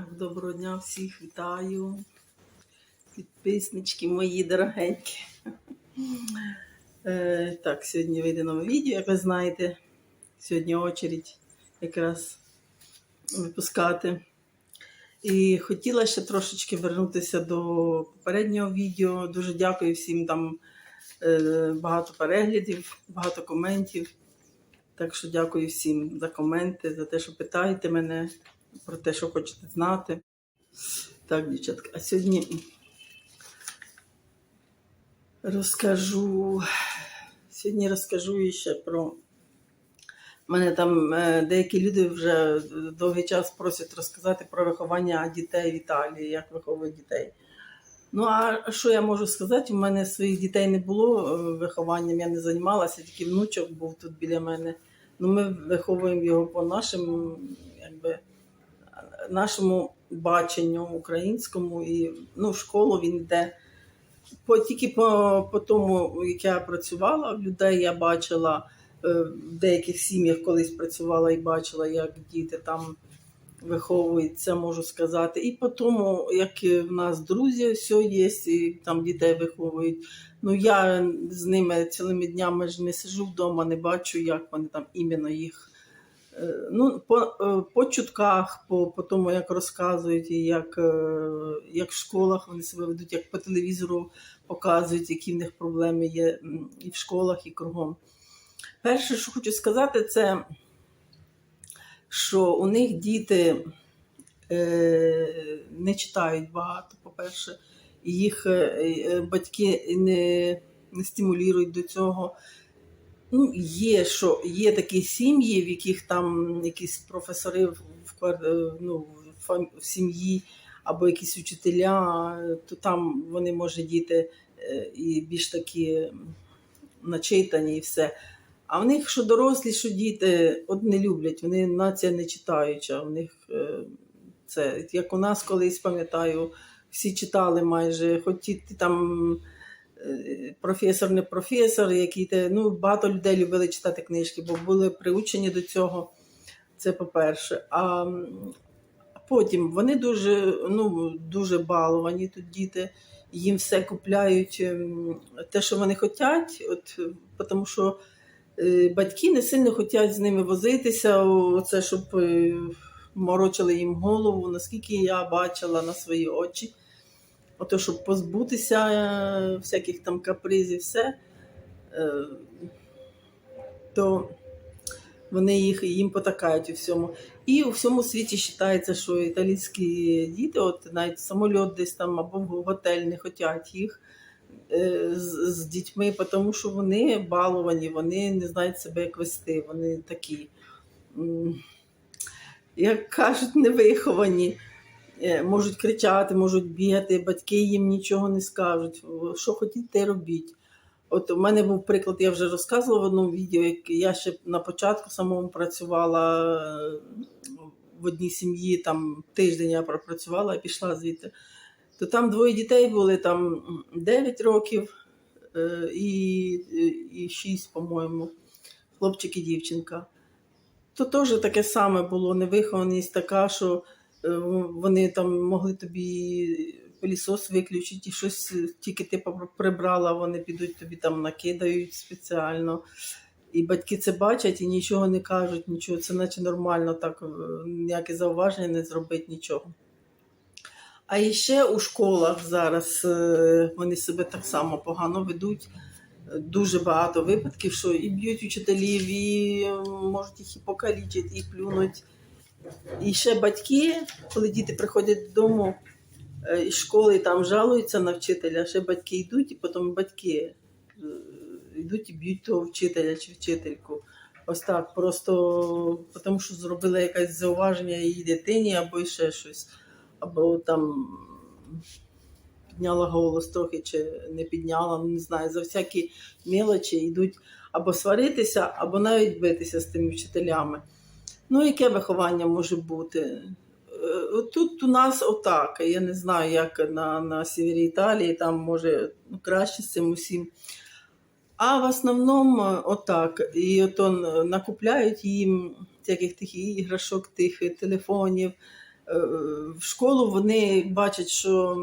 Так, доброго дня всіх вітаю. Підписнички мої дорогенькі. Е, так, сьогодні вийде нове відео, як ви знаєте. Сьогодні очередь якраз випускати. І хотіла ще трошечки вернутися до попереднього відео. Дуже дякую всім там е, багато переглядів, багато коментів. Так що дякую всім за коменти, за те, що питаєте мене про те, що хочете знати. Так, дівчатка, а сьогодні розкажу. Сьогодні розкажу ще про. Мене там е, деякі люди вже довгий час просять розказати про виховання дітей в Італії, як виховують дітей. Ну, а що я можу сказати? У мене своїх дітей не було е, вихованням, я не займалася, тільки внучок був тут біля мене. Ну, ми виховуємо його по нашому, якби, нашому баченню українському. І ну, в школу він йде. По, тільки по, по тому, як я працювала в людей, я бачила е, в деяких сім'ях колись працювала і бачила, як діти там виховуються, можу сказати. І по тому, як в нас друзі все є, і там дітей виховують. Ну я з ними цілими днями ж не сижу вдома, не бачу, як вони там іменно їх. Е, Ну, по, е, по чутках, по, по тому, як розказують, і як, е, як в школах вони себе ведуть, як по телевізору показують, які в них проблеми є і в школах, і кругом. Перше, що хочу сказати, це що у них діти е, не читають багато, по-перше, їх батьки не, не стимулюють до цього. Ну, є, що є такі сім'ї, в яких там якісь професори в, е, ну, в, сім'ї або якісь учителя, то там вони, може, діти е, і більш такі начитані і все. А в них що дорослі, що діти, от не люблять, вони нація не читаюча. У них е, це як у нас колись пам'ятаю, всі читали майже, хоч ті там професор, не професор, які те, ну багато людей любили читати книжки, бо були приучені до цього. Це по-перше. А потім вони дуже, ну, дуже баловані тут діти. Їм все купляють ем, те, що вони хочуть, от, тому що е, батьки не сильно хочуть з ними возитися, оце, щоб е, морочили їм голову, наскільки я бачила на свої очі. Ото, щоб позбутися е, всяких там капризів, все, е, то вони їх, їм потакають у всьому. І у всьому світі вважається, що італійські діти, от навіть самоліт десь там або в готель не хочуть їх е, з, з дітьми, тому що вони баловані, вони не знають себе як вести, вони такі, як кажуть, невиховані. Е, Можуть кричати, можуть бігати, батьки їм нічого не скажуть. Що хотіть, те робіть. От у мене був приклад, я вже розказувала в одному відео, як я ще на початку самому працювала е, в одній сім'ї, там тиждень я пропрацювала і пішла звідти. То там двоє дітей були, там 9 років е, і, і 6, по-моєму, хлопчик і дівчинка. То теж таке саме було, невихованість така, що вони там могли тобі пилісос виключити, і щось е, тільки ти прибрала, вони підуть тобі там накидають спеціально. І батьки це бачать і нічого не кажуть, нічого, це наче нормально, так е, ніяке зауваження не зробить нічого. А ще у школах зараз е, вони себе так само погано ведуть. Е, Дуже багато випадків, що і б'ють учителів, і е, можуть їх і покалічити, і плюнуть. І ще батьки, коли діти приходять додому е, із школи, і там жалуються на вчителя, ще батьки йдуть, і потім батьки е, йдуть і б'ють того вчителя чи вчительку. Ось так, просто тому що зробила якесь зауваження її дитині або ще щось, або там підняла голос трохи чи не підняла, ну, не знаю, за всякі мелочі йдуть або сваритися, або навіть битися з тими вчителями. Ну, яке виховання може бути? Е, Тут у нас отак. Я не знаю, як на, на севері Італії, там може ну, краще з цим усім. А в основному е, отак. І от он, е, накупляють їм всяких тих іграшок, тих телефонів, в школу вони бачать, що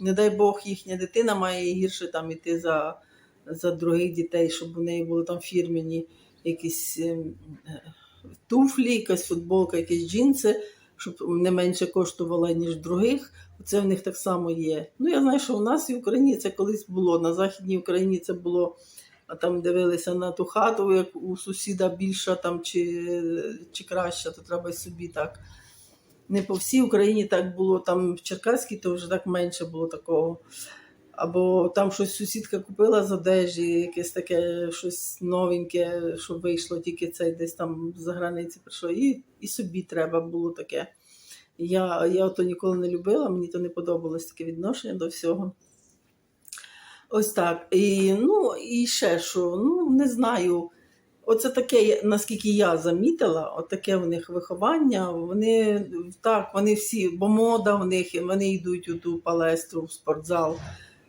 не дай Бог їхня дитина має гірше там іти за, за других дітей, щоб у неї були там фірмені якісь ем, туфлі, якась футболка, якісь джинси, щоб не менше коштувала, ніж других. Це в них так само є. Ну, я знаю, що у нас в Україні це колись було. На Західній Україні це було, а там дивилися на ту хату, як у сусіда більша там чи, чи краща, то треба й собі так. Не по всій Україні так було, там в Черкаській то вже так менше було такого. Або там щось сусідка купила з одежі, якесь таке щось новеньке, що вийшло тільки це десь там за границі прийшло. І, і собі треба було таке. Я, я то ніколи не любила, мені то не подобалось таке відношення до всього. Ось так. І, ну, і ще що, ну, не знаю. Оце таке, наскільки я замітила, от таке в них виховання. Вони так, вони всі, бо мода в них, вони йдуть у ту палестру, в спортзал.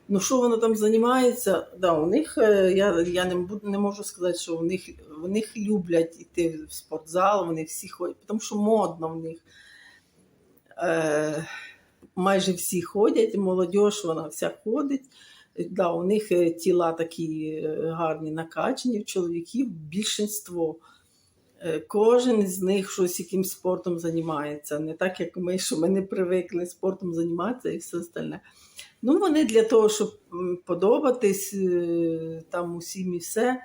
Ну, що воно там займається? Да, у них е, я, я не, не можу сказати, що у них, у них люблять йти в спортзал, вони всі ходять, тому що модно в них. Е, майже всі ходять, молодь, вона вся ходить. Да, у них е, тіла такі е, гарні накачані, в чоловіків більшинство. Кожен з них щось якимсь спортом займається. Не так, як ми, що ми не привикли спортом займатися і все остальне. Ну, вони для того, щоб подобатись е, там усім і все.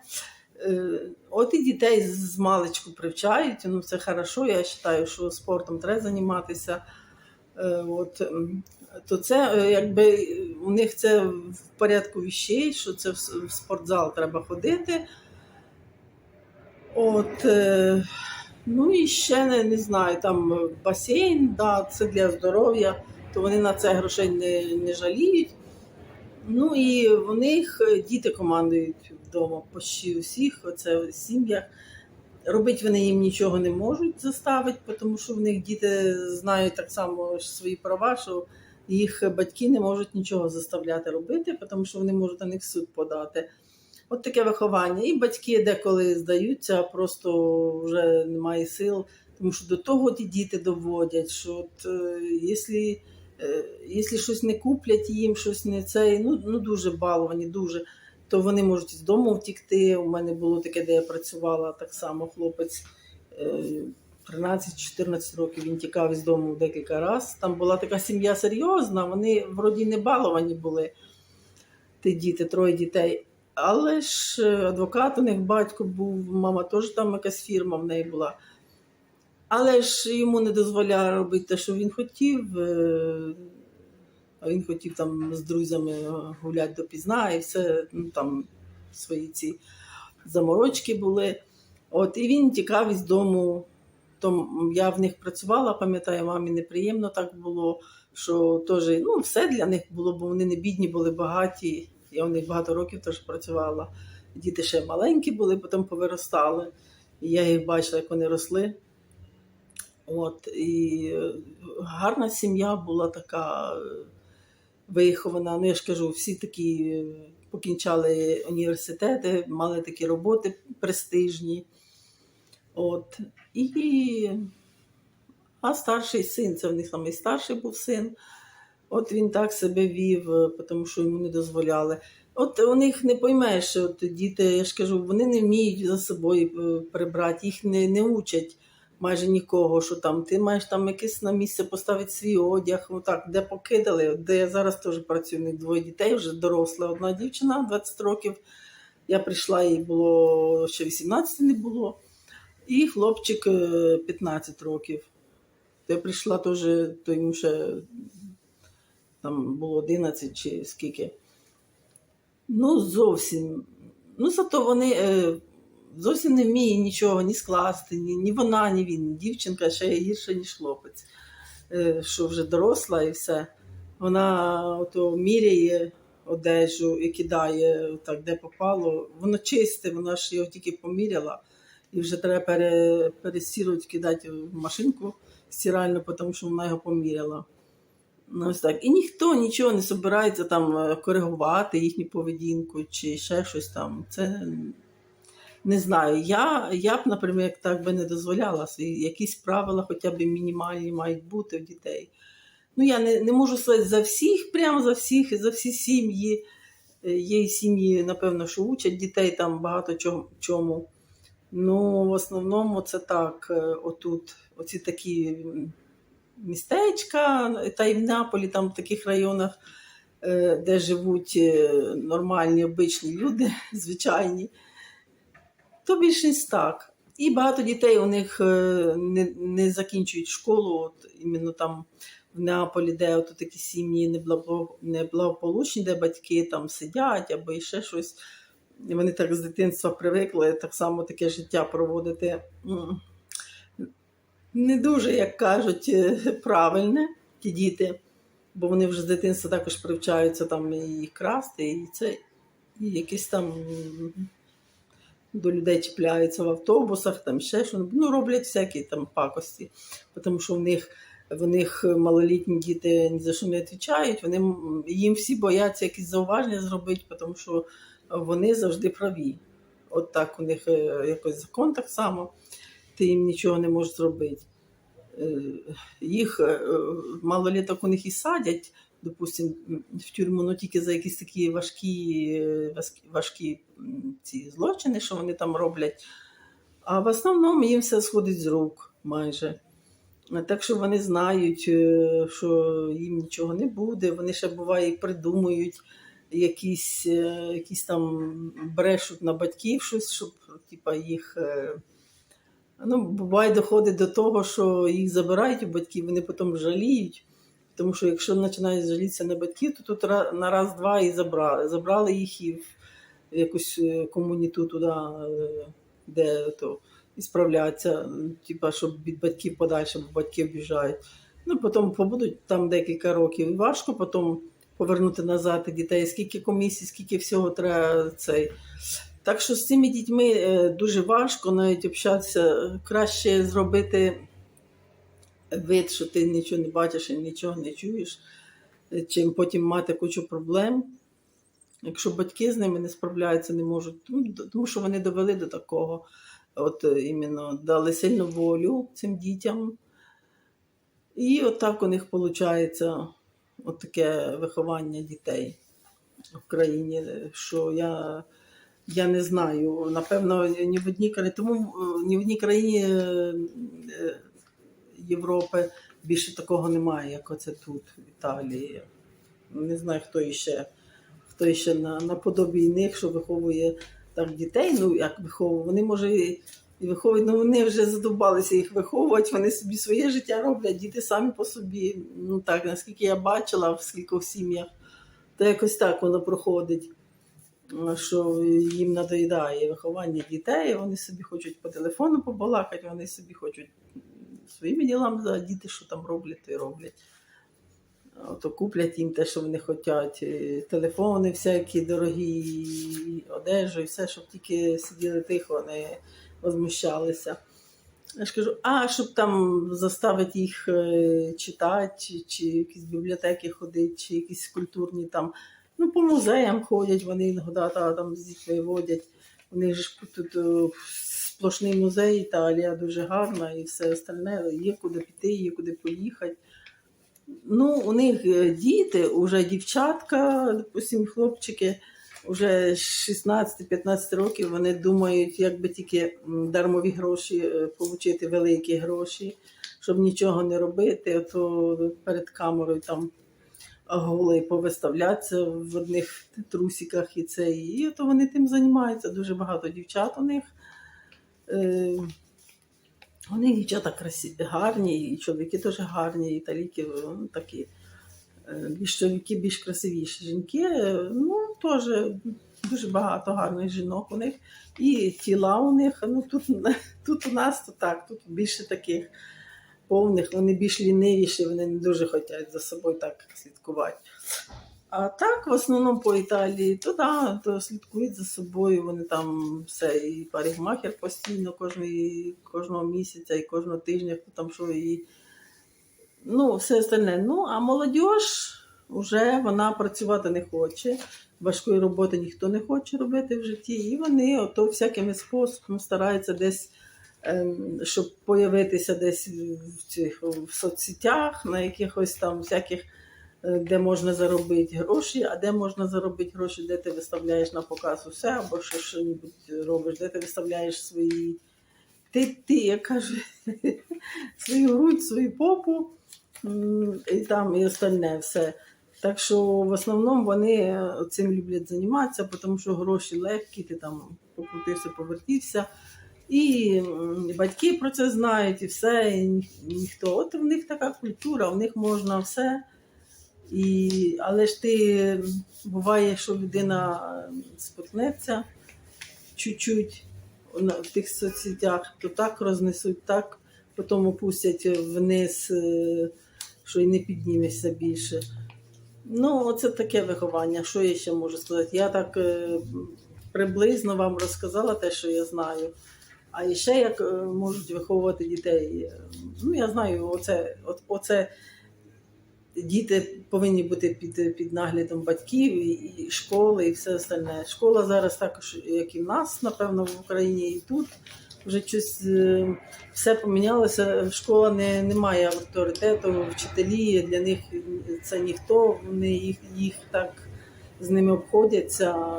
Е, От і дітей з маличку привчають, ну це хорошо. Я вважаю, що спортом треба займатися. Е, От, то це якби у них це в порядку віщей, що це в спортзал треба ходити. От, ну і ще не, не знаю, там басейн, да, це для здоров'я, то вони на це грошей не, не жаліють. Ну і в них е, діти командують вдома почти усіх, оце в сім'ях. Робити вони їм нічого не можуть заставити, тому що в них діти знають так само свої права, що їх батьки не можуть нічого заставляти робити, тому що вони можуть на них суд подати. От таке виховання. І батьки деколи здаються, просто вже немає сил, тому що до того ті діти доводять, що от, е, якщо, якщо щось не куплять їм, щось не це, ну, ну дуже баловані, дуже, то вони можуть з дому втікти. У мене було таке, де я працювала так само хлопець. е, 13-14 років він тікав із дому декілька разів. Там була така сім'я серйозна, вони вроді не баловані були, ті діти, троє дітей. Але ж е, адвокат у них батько був, мама теж там якась фірма в неї була. Але ж йому не дозволяє робити те, що він хотів. е, А він хотів там з друзями гуляти допізна і все, ну там свої ці заморочки були. От, і він тікав із дому. То я в них працювала, пам'ятаю, мамі неприємно так було, що теж ну, все для них було, бо вони не бідні, були багаті. Я у них багато років теж працювала. Діти ще маленькі були, потім повиростали. І я їх бачила, як вони росли. От, і е, гарна сім'я була така е, вихована. Ну, я ж кажу, всі такі е, покінчали університети, мали такі роботи престижні. От. І... А старший син, це в них самий старший був син. От він так себе вів, тому що йому не дозволяли. От у них не поймеш, от діти, я ж кажу, вони не вміють за собою прибрати, їх не, не учать майже нікого, що там ти маєш там якесь на місце поставити свій одяг, ну так, де покидали, де я зараз теж працюю, у двоє дітей, вже доросла одна дівчина 20 років. Я прийшла, їй було ще 18 не було. І хлопчик е, 15 років. То я прийшла теж, то йому ще там було 11 чи скільки. Ну, зовсім. Ну, зато вони е, зовсім не вміє нічого ні скласти, ні, ні вона, ні він. Дівчинка ще гірше, ніж хлопець, е, що вже доросла і все. Вона ото міряє одежу і кидає так, де попало. Воно чисте, вона ж його тільки поміряла. І вже треба пере, пересірувати, кидати в машинку стиральну, тому що вона його поміряла. Ну, ось так. І ніхто нічого не збирається там е, коригувати їхню поведінку чи ще щось там. Це Не знаю, я, я б, наприклад, так би не дозволяла якісь правила, хоча б мінімальні мають бути в дітей. Ну, я не, не можу сказати за всіх, прямо за всіх, за всі сім'ї. Е, Є сім'ї, напевно, що учать дітей там багато чому. Ну, в основному це так, е, отут, оці такі містечка, та й в Наполі, там в таких районах, е, де живуть нормальні, обичні люди, звичайні, то більшість так. І багато дітей у них е, не, не закінчують школу, от іменно там в Неаполі, де от такі сім'ї неблаго- неблагополучні, де батьки там сидять або ще щось. І вони так з дитинства привикли так само таке життя проводити. Не дуже, як кажуть, е, правильне ті діти, бо вони вже з дитинства також привчаються там і красти, і це, і якісь там до людей чіпляються в автобусах, там ще що ну, роблять всякі там пакості, тому що в них, в них малолітні діти ні за що не відповідають, вони, їм всі бояться якісь зауваження зробити, тому що вони завжди праві. От так у них е, якось закон так само, ти їм нічого не можеш зробити. Е, Їх е, малоліток у них і садять, допустим, в тюрму, ну тільки за якісь такі важкі, е, важкі, ці злочини, що вони там роблять. А в основному їм все сходить з рук майже. Так що вони знають, е, що їм нічого не буде. Вони ще буває і придумують якісь, е, якісь там брешуть на батьків щось, щоб типа, їх. Ну, буває, доходить до того, що їх забирають у батьків, вони потім жаліють. Тому що якщо починають жалітися на батьків, то тут на раз-два і забрали. Забрали їх і в якусь е, комуніту туди, е, де то і справляться, типа, щоб від батьків подальше, бо батьки обіжають. Ну, потім побудуть там декілька років. Важко потім повернути назад дітей, скільки комісій, скільки всього треба цей. Так що з цими дітьми е, дуже важко навіть общатися. Краще зробити вид, що ти нічого не бачиш і нічого не чуєш, чим потім мати кучу проблем. Якщо батьки з ними не справляються, не можуть, ну, тому що вони довели до такого, от іменно дали сильну волю цим дітям. І отак у них виходить от таке виховання дітей в країні, що я, я не знаю. Напевно, ні в одній країні, тому ні в одній країні е, Європи більше такого немає, як оце тут, в Італії. Не знаю, хто іще, хто іще на, наподобі них, що виховує так дітей. Ну, як виховує, вони може і виховують, ну вони вже задовбалися їх виховувати, вони собі своє життя роблять, діти самі по собі. Ну так, наскільки я бачила в скількох сім'ях, то якось так воно проходить, що їм надоїдає виховання дітей, вони собі хочуть по телефону побалакати, вони собі хочуть своїми ділами, а діти, що там роблять, то й роблять. Ото куплять їм те, що вони хочуть, телефони всякі дорогі, одежу, і все, щоб тільки сиділи тихо, не возмущалися. Я ж кажу, а щоб там заставити їх е, читати, чи, чи якісь бібліотеки ходити, чи якісь культурні там. Ну, по музеям ходять, вони іноді там з дітьми водять. Же ж тут е, сплошний музей Італія дуже гарна і все остальне. Є куди піти, є куди поїхати. Ну, у них е, діти, уже дівчатка, допустим, хлопчики, вже 16-15 років вони думають, як би тільки дармові гроші е, отримати великі гроші, щоб нічого не робити, а то перед камерою там голий повиставлятися в одних трусиках і це. І то вони тим займаються. Дуже багато дівчат у них. Е, вони дівчата красиві, гарні, і чоловіки теж гарні, і таліки ну, такі. Е, Більш чоловіки більш красивіші. Жінки, е, ну, теж дуже багато гарних жінок у них. І тіла у них. Ну, тут, тут у нас то так, тут більше таких повних, вони більш лінивіші, вони не дуже хочуть за собою так слідкувати. А так, в основному по Італії, то да, то слідкують за собою. Вони там все, і парикмахер постійно кожної, кожного місяця і кожного тижня, хто там що і. Ну, все остальне. Ну, а молодь, вже вона працювати не хоче. Важкої роботи ніхто не хоче робити в житті. І вони ото всякими способами стараються десь, ем, щоб появитися десь в цих в соцсетях, на якихось там всяких, де можна заробити гроші, а де можна заробити гроші, де ти виставляєш на показ усе, або що щось робиш, де ти виставляєш свої. Ти, ти, як каже, свою грудь, свою попу і там і остальне все. Так що в основному вони е, цим люблять займатися, тому що гроші легкі, ти там покрутився, повертівся. І батьки про це знають, і все, і ніхто. От в них така культура, в них можна все. І, але ж ти буває, що людина споткнеться чуть-чуть в тих соцсетях, то так рознесуть, так потім опустять вниз, е, що й не піднімешся більше. Ну, оце таке виховання. Що я ще можу сказати? Я так е, приблизно вам розказала те, що я знаю. А ще як е, можуть виховувати дітей. Ну, я знаю, оце, оце діти повинні бути під, під наглядом батьків і, і школи, і все остальне. Школа зараз також, як і в нас, напевно, в Україні, і тут вже щось е, все помінялося. Школа не, не має авторитету, вчителі для них це ніхто, вони їх, їх так з ними обходяться,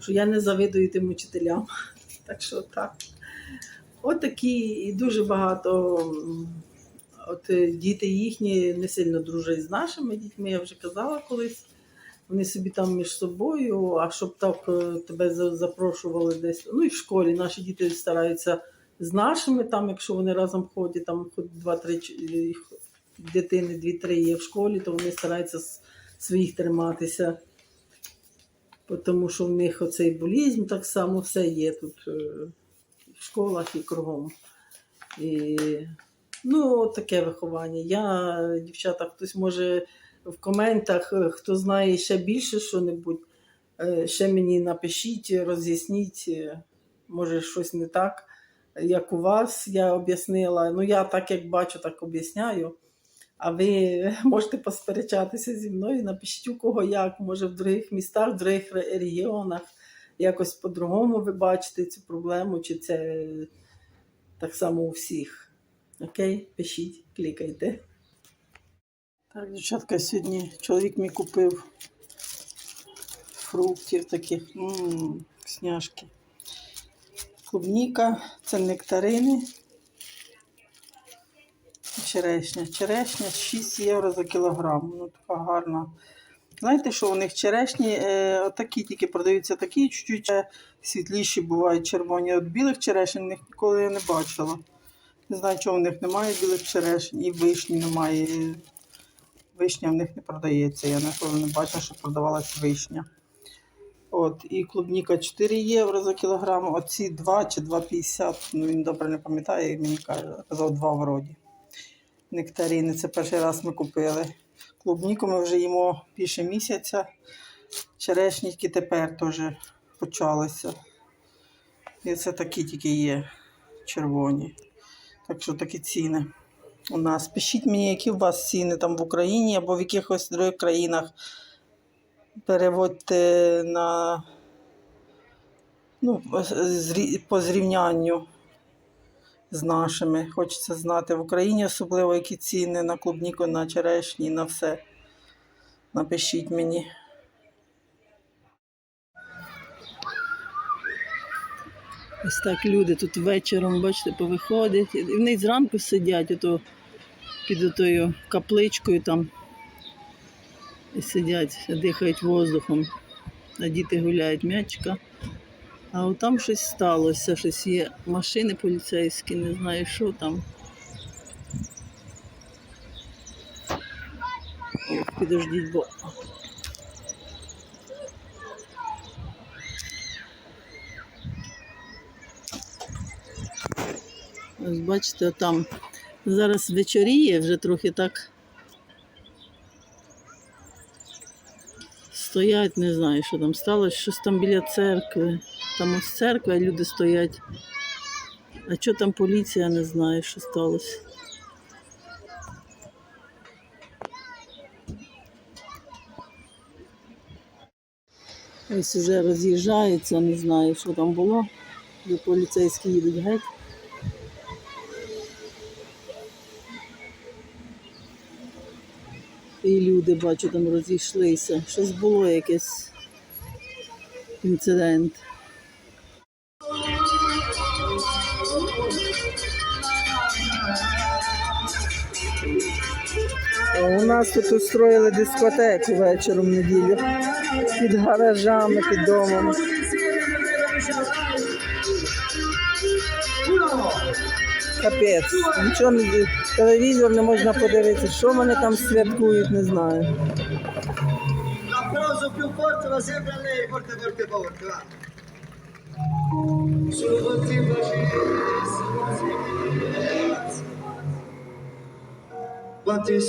що я не завидую тим учителям. Так що так. От такі і дуже багато. От е, діти їхні не сильно дружать з нашими дітьми, я вже казала колись. Вони собі там між собою, а щоб так е, тебе запрошували десь. Ну і в школі наші діти стараються з нашими, там, якщо вони разом ходять, там хоч два-три е, дитини, дві-три є в школі, то вони стараються своїх триматися. Тому що в них оцей болізм так само все є тут в школах і кругом. І, ну, таке виховання. Я, дівчата, хтось може в коментах, е, хто знає ще більше що-небудь, е, ще мені напишіть, роз'ясніть, е, може щось не так, як у вас, я об'яснила. Ну, я так як бачу, так об'ясняю. А ви можете посперечатися зі мною, напишіть у кого як, може в других містах, в других регіонах якось по-другому ви бачите цю проблему, чи це так само у всіх. Окей, пишіть, клікайте. Так, дівчатка, сьогодні чоловік мій купив фруктів таких, м сняшки. Клубніка, це нектарини. Черешня. Черешня 6 євро за кілограм. Ну, така гарна. Знаєте, що у них черешні е, отакі тільки продаються такі, чуть-чуть е, світліші бувають червоні. От білих черешень ніколи я не бачила. Не знаю, чого в них немає білих черешень, і вишні немає. Вишня в них не продається. Я ніколи не бачила, що продавалась вишня. От, і клубніка 4 євро за кілограм, оці 2 чи 2,50. Ну він добре не пам'ятає, мені каже, казав 2 вроді. Нектарини, це перший раз ми купили. Клубніку ми вже їмо більше місяця. Черешніки тепер теж почалися. І це такі тільки є червоні. Так що такі ціни у нас. Пишіть мені, які у вас ціни там в Україні або в якихось других країнах. Переводьте на ну, по зрівнянню з нашими. Хочеться знати в Україні, особливо які ціни на клубніку, на черешні, на все. Напишіть мені. Ось так люди тут вечором, бачите, повиходять. І вони зранку сидять ото, під тою капличкою там. І сидять, дихають воздухом. А діти гуляють м'ячка. А от там щось сталося, щось є машини поліцейські, не знаю, що там. Підождіть, бо. бачите, там зараз вечоріє, вже трохи так стоять, не знаю, що там сталося, щось там біля церкви. Там ось церква, люди стоять. А що там поліція, не знаю, що сталося. Ось вже роз'їжджається, не знаю, що там було, де поліцейські їдуть геть. І люди, бачу, там розійшлися. Щось було якийсь інцидент. У нас тут устроїли дискотеку вечором неділю. Під гаражами, під домом. Капець. Нічого не телевізор не можна подивитися. Що вони там святкують, не знаю. L'applauso più forte va sempre a lei, forte, va. Quando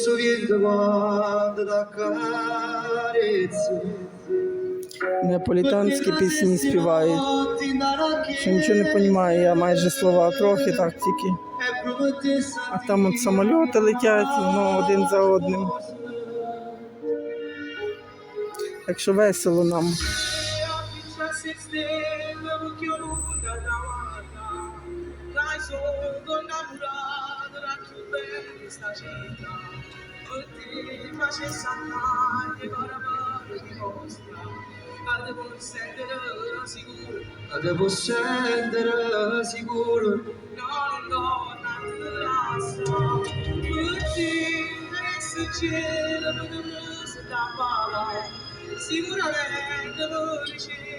Неаполітанські пісні співають. Що нічого не розумію, я майже слова трохи так тільки. А там от самольоти летять, ну, один за одним. Так що весело нам. devo essere sicuro, devo essere sicuro. Non no, non ti Tutti questi cieli, non ti Sicuramente non ricevi.